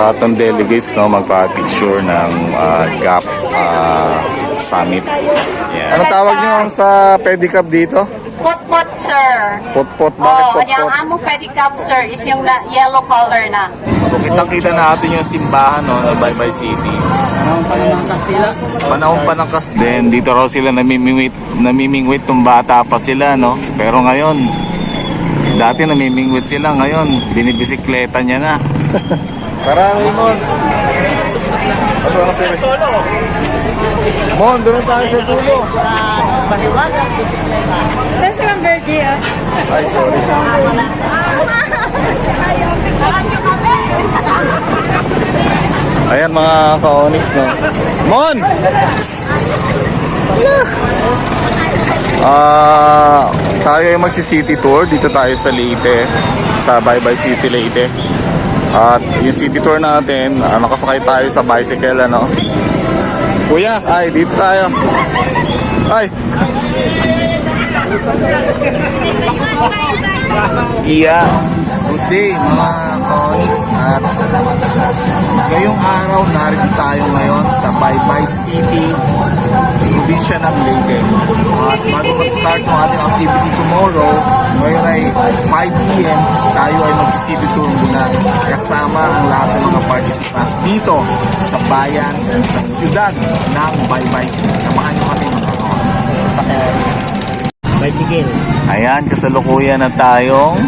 lahat ng delegates no magpa-picture ng ah, GAP ah, Summit. Yan. Ano tawag niyo sa pedicab dito? Pot-pot, sir. Potpot, bakit Oh, yung potpot? among pedicab, sir, is yung na yellow color na. So kitang-kita natin yung simbahan no, ng Baybay City. Panahon pa ng Kasden, dito raw sila namimingwit, namimingwit nung bata pa sila, no? Pero ngayon, dati namimingwit sila, ngayon, binibisikleta niya na. Tara, Raymond. Ano ang sir? Mon, doon tayo sa dulo. That's number G, ah. Ay, sorry. Ayan mga ka-onyx, no? Mon! Ah, tayo ay magsi-city tour dito tayo sa Leyte, sa Bye Bye City Leyte. At yung city tour natin, ah, nakasakay tayo sa bicycle, ano? Kuya, ay, dito tayo. Ay! Iya. Good day mga colleagues at ngayong araw narito tayo ngayon sa Baybay City, probinsya ng Leyte. At bago mag-start ng ating activity tomorrow, ngayon ay 5pm, tayo ay mag-city tour muna kasama ang lahat ng mga participants dito sa bayan, sa siyudad ng Baybay City. Samahan niyo kami mga colleagues. Bicycle. Ayan, kasalukuyan na tayong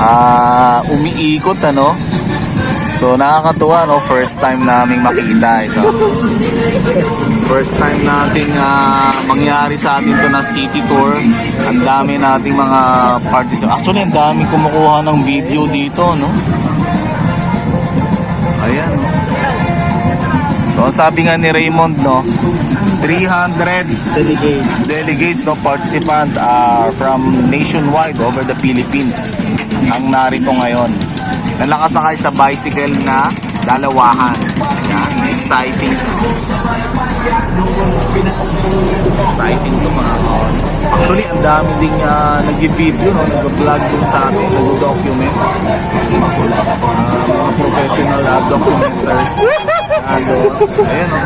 ah, umiikot ano. So nakakatuwa no, first time naming makita ito. First time nating ah, mangyari sa atin to na city tour. Ang dami nating mga participants. Actually, ang dami kumukuha ng video dito, no? Ayan? So, sabi nga ni Raymond, no? 300 Delegate. delegates no participant are from nationwide over the Philippines ang narito ngayon na nakasakay sa bicycle na dalawahan yan exciting exciting to mga kaon. actually ang dami ding uh, nag-video no? Nag-vlog dun sa atin. Nag-document. Ah, mga professional uh, documenters. Ano, ayan o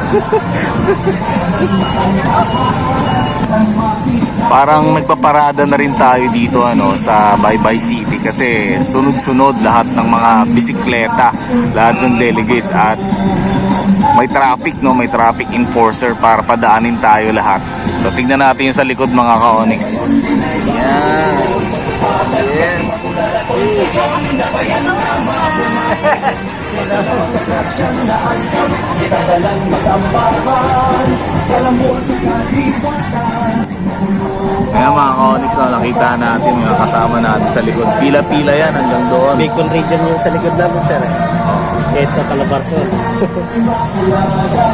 parang nagpaparada na rin tayo dito ano sa Baybay City kasi sunod-sunod lahat ng mga bisikleta, lahat ng delegates at may traffic no, may traffic enforcer para padaanin tayo lahat. So tingnan natin yung sa likod mga ka-Onyx. Yan. Yes. Ayan mga ka-Onyx no, nakita natin mga kasama natin sa likod. Pila-pila yan hanggang doon. Bicol region yung sa likod namin, sir. Kahit na Calabarzon.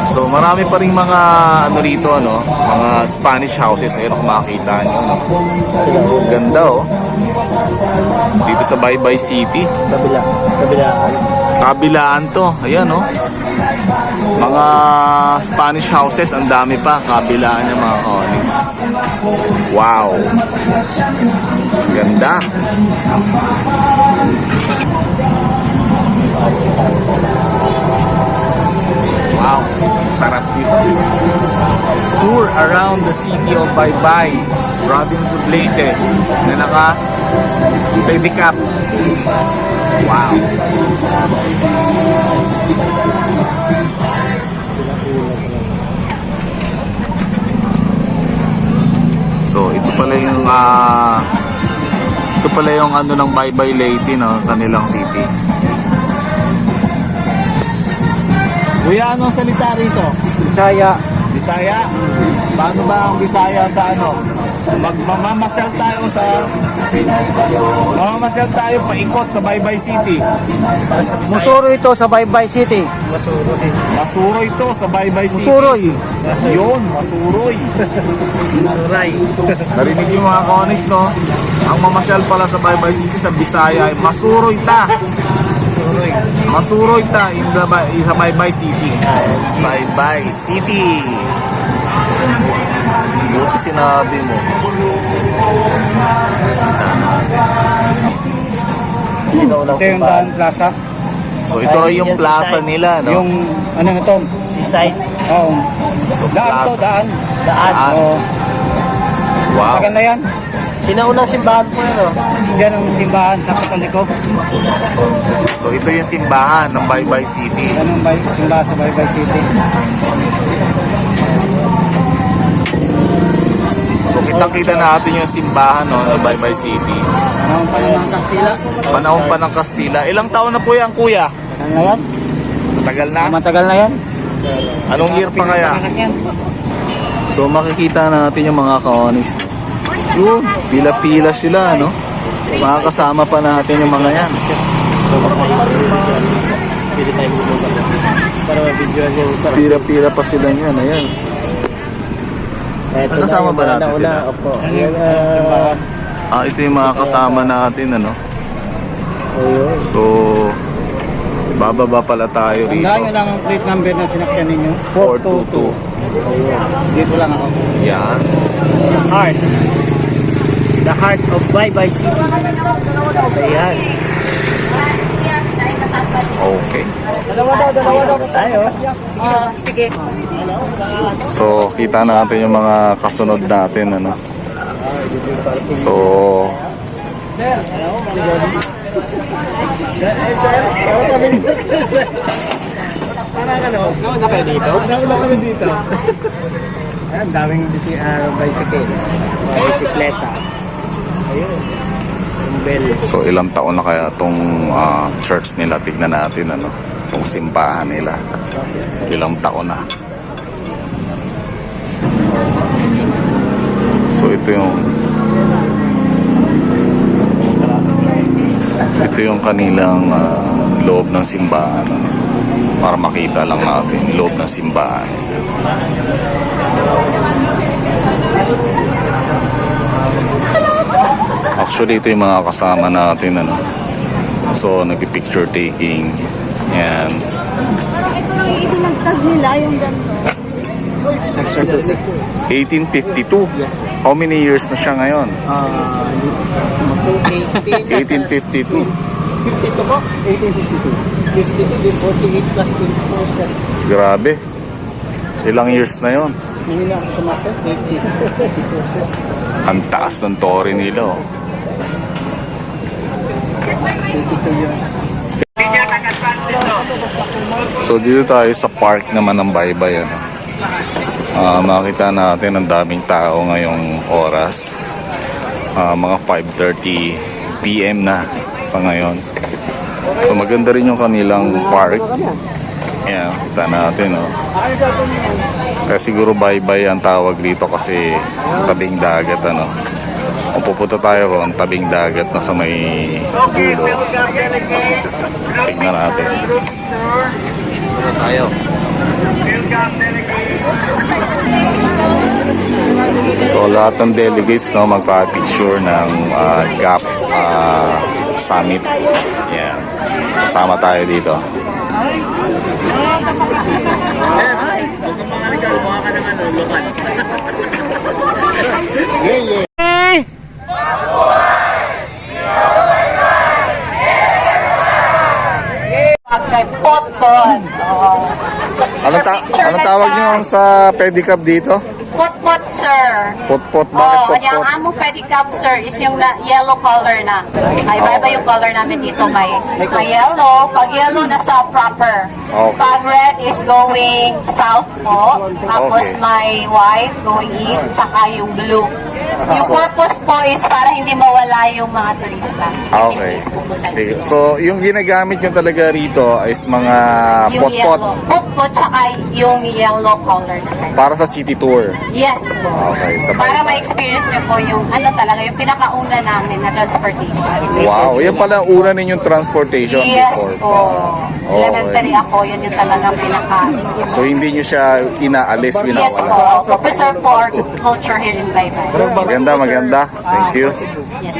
So marami pa rin mga ano rito ano, mga Spanish houses ayun kung makikita niyo no. Ganda oh. Dito sa Baybay City, Kabila. Kabilaan. Kabilaan to. Ayan oh. Mga Spanish houses ang dami pa kabilaan niya mga konig. Wow. Ganda. Wow, sarap dito. Tour around the city of Baybay, province of Leyte, na naka pedicab. Wow. So, ito pala yung ah ito pala yung ano ng Baybay Leyte, no, kanilang city. Kuya, anong salita rito? Bisaya. Bisaya? Paano ba ang Bisaya sa ano? Magmamasyal tayo sa Mamamasyal tayo paikot sa Baybay City. Musuro ito sa Baybay City. Masuroy. Masuroy to sa Baybay City. Musuroy. Yun, masuroy. Masuray. Narinig yung mga conics, no? Ang mamasyal pala sa Baybay City sa Bisaya ay masuroy ta. Masuroy. Masuroy ta in the Bay- sa Baybay City. Baybay City. Buti sinabi mo. Ito yung Daan Plaza. So ito rin yung Yan, plaza nila, no? Yung ano na to? Seaside. Oo. So, daan to, plaza. daan. Daan. Daan. Oo. Wow. Tagal na yan. Sinaunang simbahan po yun, oh. Yan ang simbahan sa Katoliko. So ito yung simbahan ng Baybay City. Yan ang bay, simbahan sa Baybay City. Kitang-kita natin yung simbahan no, ng Baybay City. Panahon ng Kastila? Panahon pa ng Kastila. Ilang taon na po yan, kuya? Tagal na yan. Tagal na? Matagal na yan. Anong year pa kaya? So makikita natin yung mga kaonis. Yun, pila-pila sila, no? Makakasama pa natin yung mga yan. Pila-pila pa sila yan, ayan. Eto na Kasama yung ba natin nauna, sila? Opo. Ah, Ah, ito yung mga kasama natin, ano? ayun. So, bababa pala tayo rito. Nyo lang ang plate number na sinakyan ninyo. 422. Dito lang ako. Yan. The heart. The heart of Bye Bye City. Ayan. Okay. Tayo. Oh, sige. So, kita natin yung mga kasunod natin, ano? So, Parang ano, nauna kayo dito? Nauna kami dito. Ang daming uh, bicycle. Mga bisikleta. Ayun. So ilang taon na kaya tong ah, church nila? Tignan natin, ano? Tong simbahan nila. Ilang taon na. Ito yung ito yung kanilang ah, loob ng simbahan. Para makita lang natin loob ng simbahan. Actually, ito yung mga kasama natin, ano. So, nagpi-picture taking. Yan. Ito lang itinagtag nila, yung ganito. 1852. Yes, sir. How many years na siya ngayon? Ah, 1852. 52 po? 1852. 52, di 48 plus 24 sir. Grabe. Ilang years na yon? Hindi na ako sumasya. 52 sir. Ang taas ng tore nila, oh. 52 yun. So, dito tayo sa park naman ng Baybay, ano. Ah, makita natin ang daming tao ngayong oras. Ah, mga 5.30 PM na sa ngayon. So, maganda rin yung kanilang park. Ayan, kita natin, oh. Kaya siguro bye-bye ang tawag dito kasi tabing dagat, ano. Kung pupunta tayo ron, tabing dagat na sa may dulo. Tignan natin. Dito tayo. So lahat ng delegates no magpa-picture ng ah, GAP ah, Summit. Yan. Kasama tayo dito. Pag kay Potpot. Oh. So, Ano ta picture ano tawag sa- niyo sa pedicab dito? Potpot, sir. Potpot bakit Oh, potpot? ang among pedicab, sir, is yung na yellow color na. Ay, iba iba yung color namin dito. May, may yellow. Pag yellow, nasa proper. Okay. Pag red is going south po. Tapos Okay. may white going east. Tsaka yung blue. Yung So- purpose po is para hindi mawala yung mga turista. Okay. Sige. So, yung ginagamit nyo talaga rito is mga potpot. Potpot, tsaka yung yellow color na kind. para sa city tour. Yes po. Okay, sa Para ma-experience nyo po yung ano talaga, yung pinakauna namin na transportation. Wow, yan pala una ninyong transportation Yes before. po. Okay. Elementary ako, yun yung talagang pinaka... So, hindi nyo siya inaalis, yes winawala. po. To preserve po our culture here in Baybay. Maganda, maganda. Thank you. Yes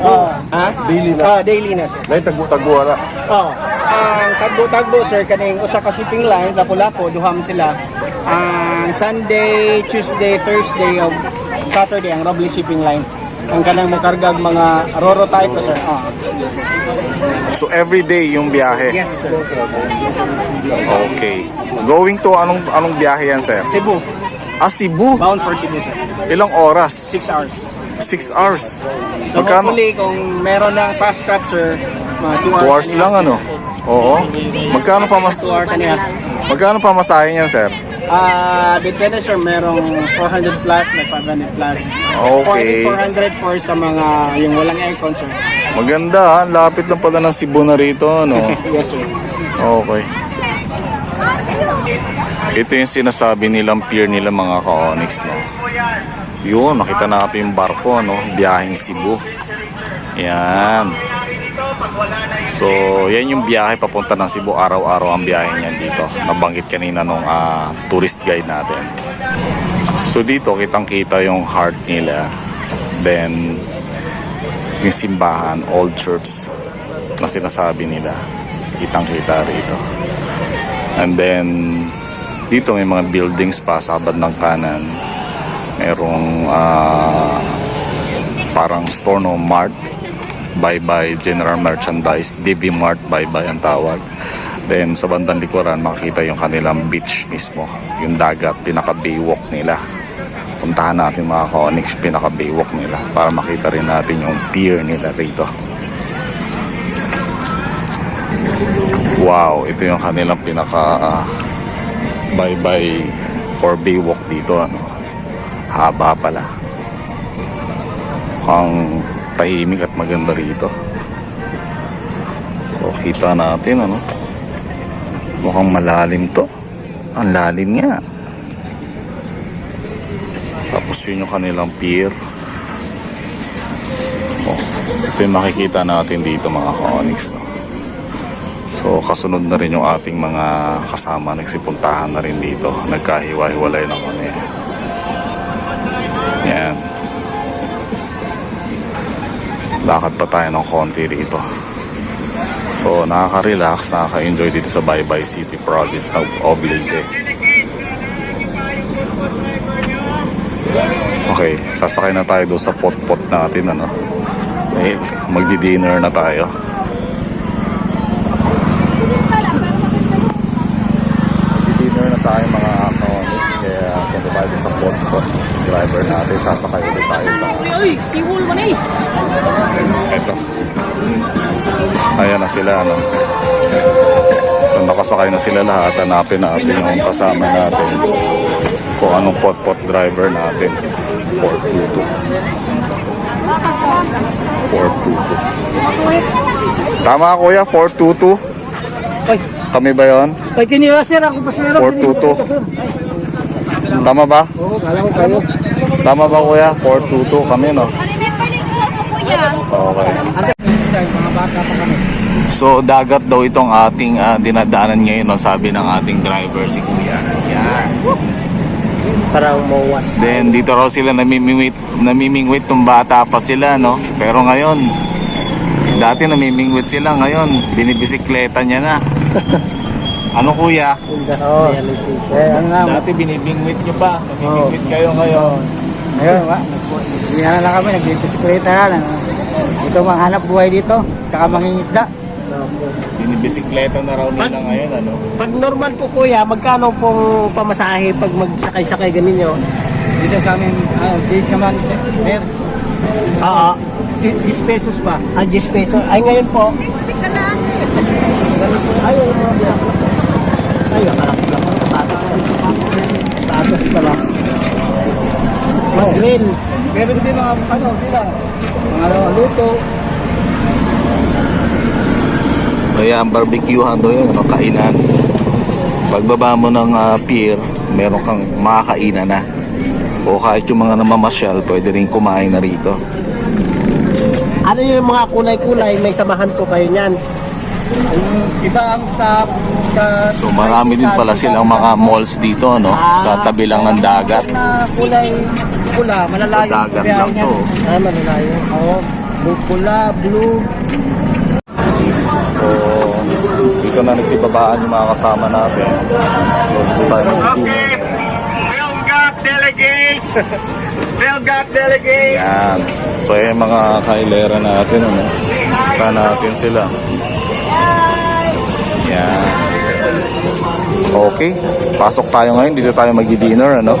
po. Ha? Daily na. Ah, daily na sir. Dahil tagbo-tagbo na. Oh, ang tagbo-tagbo sir kaning usa ka shipping line Lapu-Lapu duham sila. Ang Sunday, Tuesday, Thursday of Saturday ang Roble shipping line. ang kanang makargag mga roro type sir. Ah. So everyday yung biyahe. Yes sir. Okay. Going to anong anong biyahe yan, sir? Cebu. Ah, Cebu. Bound for Cebu sir. Ilang oras? 6 hours. 6 hours. So Magkano? hopefully kung meron ng fast crab sir, mga 2 hours. 2 hours lang ano? Oo. Magkano pa mas 2 hours and a half. Magkano pa masahe niyan, sir? Ah, depende sir, merong 400 plus, may 500 plus. Okay. 400 for sa mga yung walang aircon sir. Maganda, ha? lapit lang pala ng Cebu na rito, ano? Yes sir. Okay. Ito yung sinasabi nilang pier nila mga ka-onyx, no? Yun, nakita natin yung barko, no? Biyaheng Cebu. Yan. So, yan yung biyahe papunta ng Cebu. Araw-araw ang biyahe niyan dito. Nabanggit kanina nung ah, tourist guide natin. So, dito kitang-kita yung heart nila. Then, yung simbahan, old church na sinasabi nila. Kitang-kita rito. And then, dito may mga buildings pa sa abad ng kanan. Merong ah, parang store no mart. Bye-bye General Merchandise. DB Mart Bye-bye ang tawag. Then sa bandang likuran makikita yung kanilang beach mismo. Yung dagat, pinaka-baywalk nila. Puntahan natin mga ka-onyx, pinaka-baywalk nila para makita rin natin yung pier nila rito. Wow, ito yung kanilang pinaka ah, bye-bye or baywalk dito ano. Haba pala. Ang tahimik at maganda rito. So kita natin ano. Mukhang malalim to. Ang lalim nga. Tapos yun yung kanilang pier. Oh, ito yung makikita natin dito mga ka-onyx. No? So kasunod na rin yung ating mga kasama nagsipuntahan na rin dito. Nagkahiwa-hiwalay na kami. Yan. Lakad pa tayo ng konti dito. So nakaka-relax, nakaka-enjoy dito sa Baybay City Province ng Oblate. Okay, sasakay na tayo doon sa pot-pot natin ano. Eh, magdi-dinner na tayo. Dinner na tayo mga economics kaya punta tayo sa pot-pot driver natin. Sasakay ulit tayo sa... Uy, siwol man eh. Ito. Ayan na sila, ano. So, nakasakay na sila lahat. Hanapin natin yung kasama natin. Kung anong pot-pot driver natin. 422. 422. Tama kuya, 422. Uy, Kami ba yon? Pag tinira sir, ako pa sir. 422. Tama ba? Oo, kala ko kayo. Tama ba kuya? 422 kami no? Okay. So dagat daw itong ating ah, dinadaanan ngayon no, sabi ng ating driver si Kuya. Yan. Para umuwas. Then dito raw sila namimingwit, namimingwit ng bata pa sila no. Pero ngayon dati namimingwit sila ngayon binibisikleta niya na. ano kuya? Industrialization. Eh, ano na, Dati binibingwit niyo pa. Namimingwit kayo ngayon. Ngayon, wa, hindi na lang kami, nagbibisikleta na. lang. Ito mga hanap buhay dito, saka mangingisda. Binibisikleta na raw nila ngayon ano. Pag normal po kuya, magkano pong pamasahe pag magsakay-sakay ganin nyo? Dito sa amin, ah, dito naman, sir. Oo. 10 pesos pa. Ah, 10 pesos. Ay, ngayon po. Ay, ayun mo. Ay, akarap lang. Tatas pala. Mag-grill. Meron din mga, ano, sila. Mga luto. Kaya ang barbecuehan daw yun, ano, kainan. Pagbaba mo ng ah, pier, meron kang makakainan na. O kahit yung mga namamasyal, pwede rin kumain na rito. Ano yung mga kulay-kulay? May samahan po kayo niyan. Iba ang sa... sa So marami din pala silang mga malls dito, no? Sa tabi lang ng dagat. kulay pula, malalayo. Sa dagat lang to. Ah, malalayo. Oo. Blue pula, blue. So, dito na nagsibabaan yung mga kasama natin. So, dito tayo mag-dinner. Welcome delegates! Belgat delegate! Yan. So, yung mga kailera natin, ano? Kita natin sila. Yan. Okay. Pasok tayo ngayon. Dito tayo mag-dinner, ano?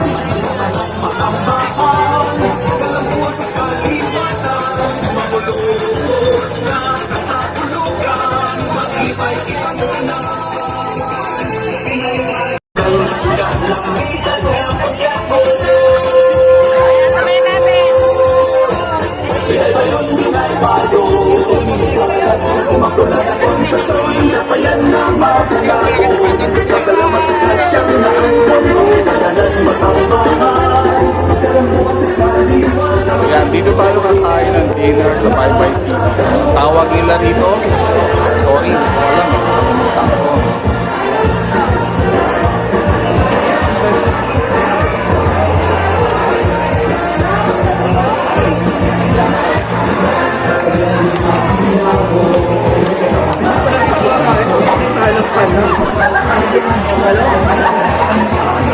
Yan,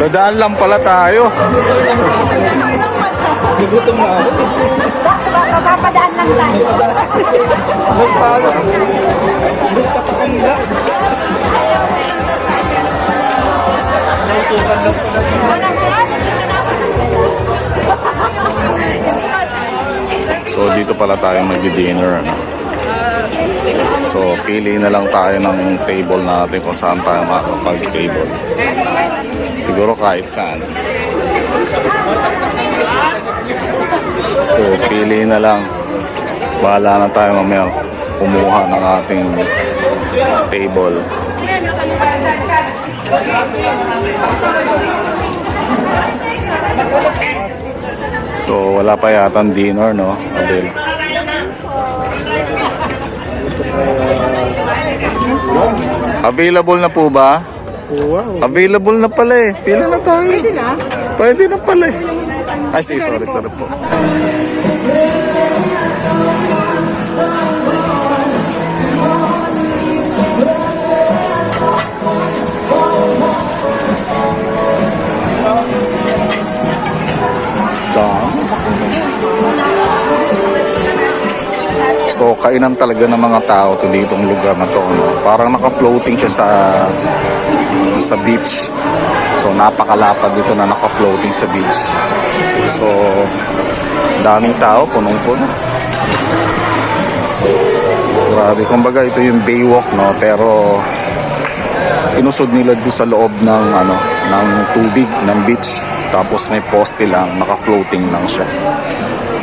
Dadaan lang pala tayo. Nagutom na ako. Papadaan lang tayo. Nagpalo. Nagpata kanila. Lang So dito pala tayo mag-dinner. Ano? So pili na lang tayo ng table natin kung saan tayo makakapag-table. Siguro kahit saan. So pili na lang. Bahala na tayo mamaya kumuha ng ating table. So wala pa yata dinner no, Adel? Available na po ba? Wow. Available na pala eh. Pila na tayo. Pwede na? Pwede na pala eh. Ay, sige, sorry, sorry po. So, kainan talaga ng mga tao to ditong lugar na to. No? Parang naka-floating siya sa sa beach. So, napakalapad dito na naka-floating sa beach. So, daming tao, punong-puno. Grabe, kumbaga ito yung Baywalk, no? Pero, inusod nila doon sa loob ng, ano, ng tubig, ng beach. Tapos may poste lang, naka-floating lang siya.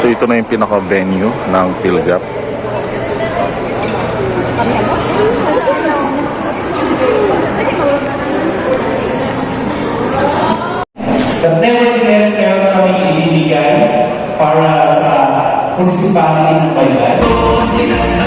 So ito na yung pinaka-venue ng Pilgap. But nevertheless, meron kami ibibigay para sa simbahan ng Baybay.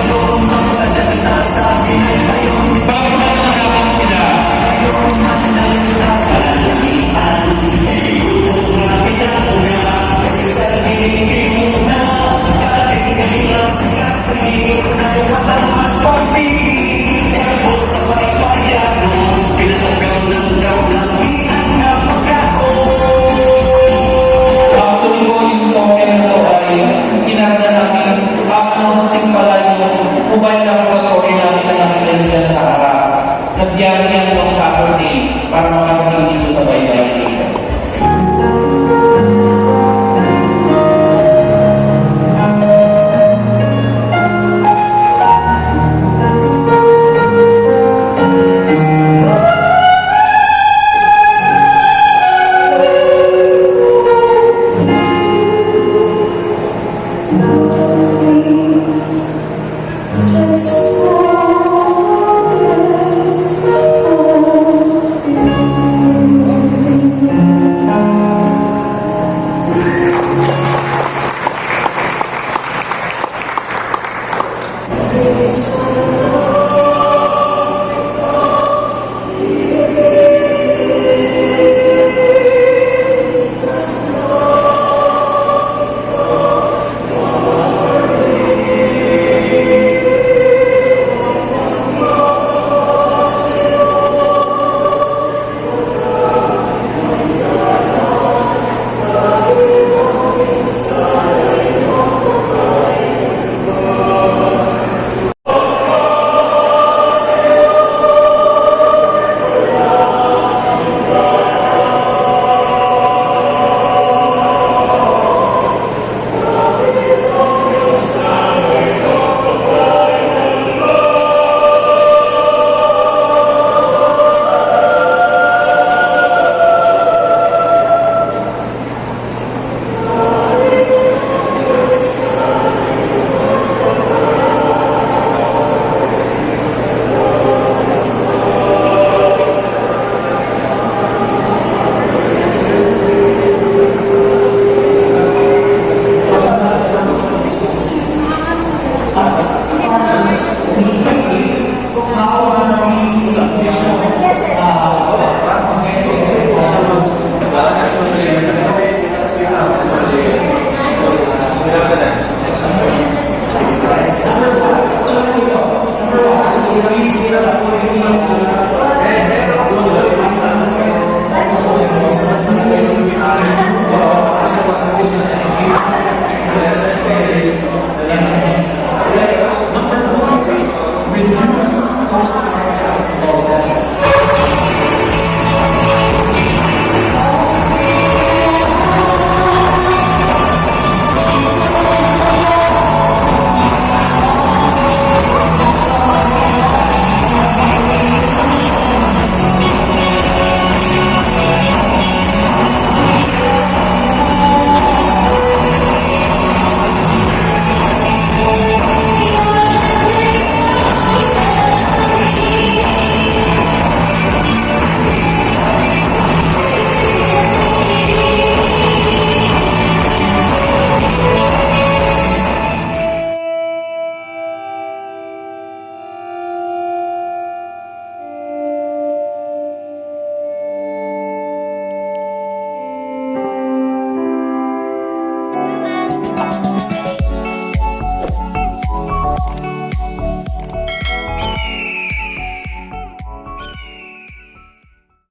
Actually